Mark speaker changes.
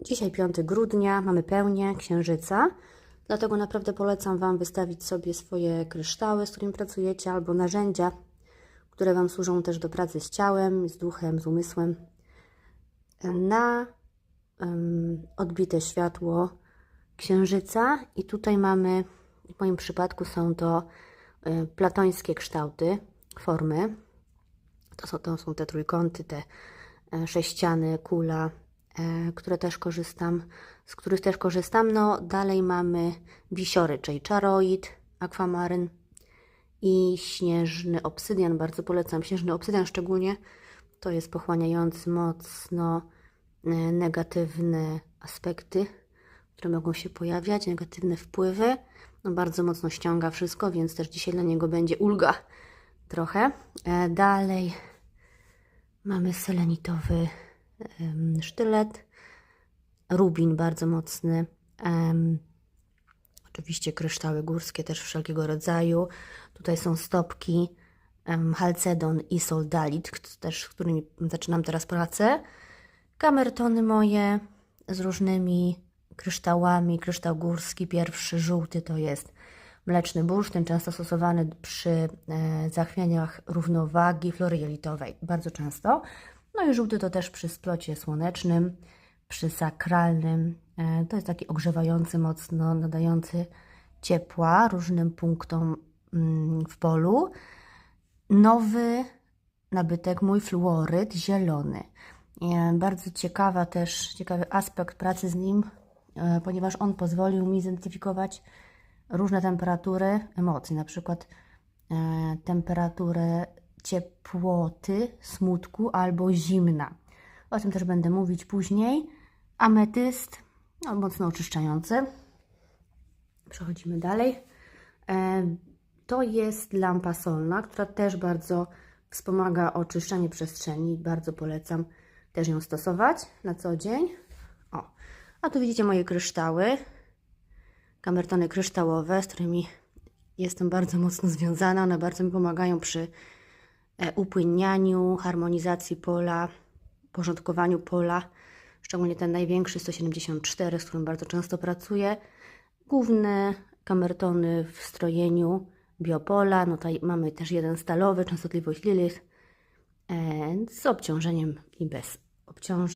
Speaker 1: Dzisiaj 5 grudnia, mamy pełnię księżyca, dlatego naprawdę polecam Wam wystawić sobie swoje kryształy, z którymi pracujecie, albo narzędzia, które Wam służą też do pracy z ciałem, z duchem, z umysłem, na em, odbite światło księżyca. I tutaj mamy, w moim przypadku są to e, platońskie kształty, formy. To są, to są te trójkąty, te e, sześciany, kula, które też korzystam, z których też korzystam. No dalej mamy wisiory, czyli czaroid, akwamaryn i śnieżny obsydian. Bardzo polecam śnieżny obsydian szczególnie. To jest pochłaniający mocno e, negatywne aspekty, które mogą się pojawiać, negatywne wpływy. No bardzo mocno ściąga wszystko, więc też dzisiaj dla niego będzie ulga trochę. E, Dalej mamy selenitowy sztylet, rubin bardzo mocny, oczywiście kryształy górskie też wszelkiego rodzaju. Tutaj są stopki halcedon i soldalit, też z którymi zaczynam teraz pracę. Kamertony moje z różnymi kryształami. Kryształ górski pierwszy, żółty to jest mleczny bursztyn, często stosowany przy e, zachwianiach równowagi flory jelitowej, bardzo często. No i żółty to też przy splocie słonecznym, przy sakralnym. E, to jest taki ogrzewający, mocno nadający ciepła różnym punktom mm, w polu. Nowy nabytek mój fluoryd zielony. E, Bardzo ciekawa też, ciekawy aspekt pracy z nim, e, ponieważ on pozwolił mi zidentyfikować różne temperatury emocji, na przykład temperaturę ciepłoty, smutku albo zimna. O tym też będę mówić później. Ametyst, no, mocno oczyszczający. Przechodzimy dalej. E, To jest lampa solna, która też bardzo wspomaga oczyszczanie przestrzeni. Bardzo polecam też ją stosować na co dzień. O, a tu widzicie moje kryształy, kamertony kryształowe, z którymi jestem bardzo mocno związana. One bardzo mi pomagają przy upłynnianiu, harmonizacji pola, porządkowaniu pola. Szczególnie ten największy 174, z którym bardzo często pracuję. Główne kamertony w strojeniu biopola. No tutaj mamy też jeden stalowy, częstotliwość Lilith e, z obciążeniem i bez obciążeń.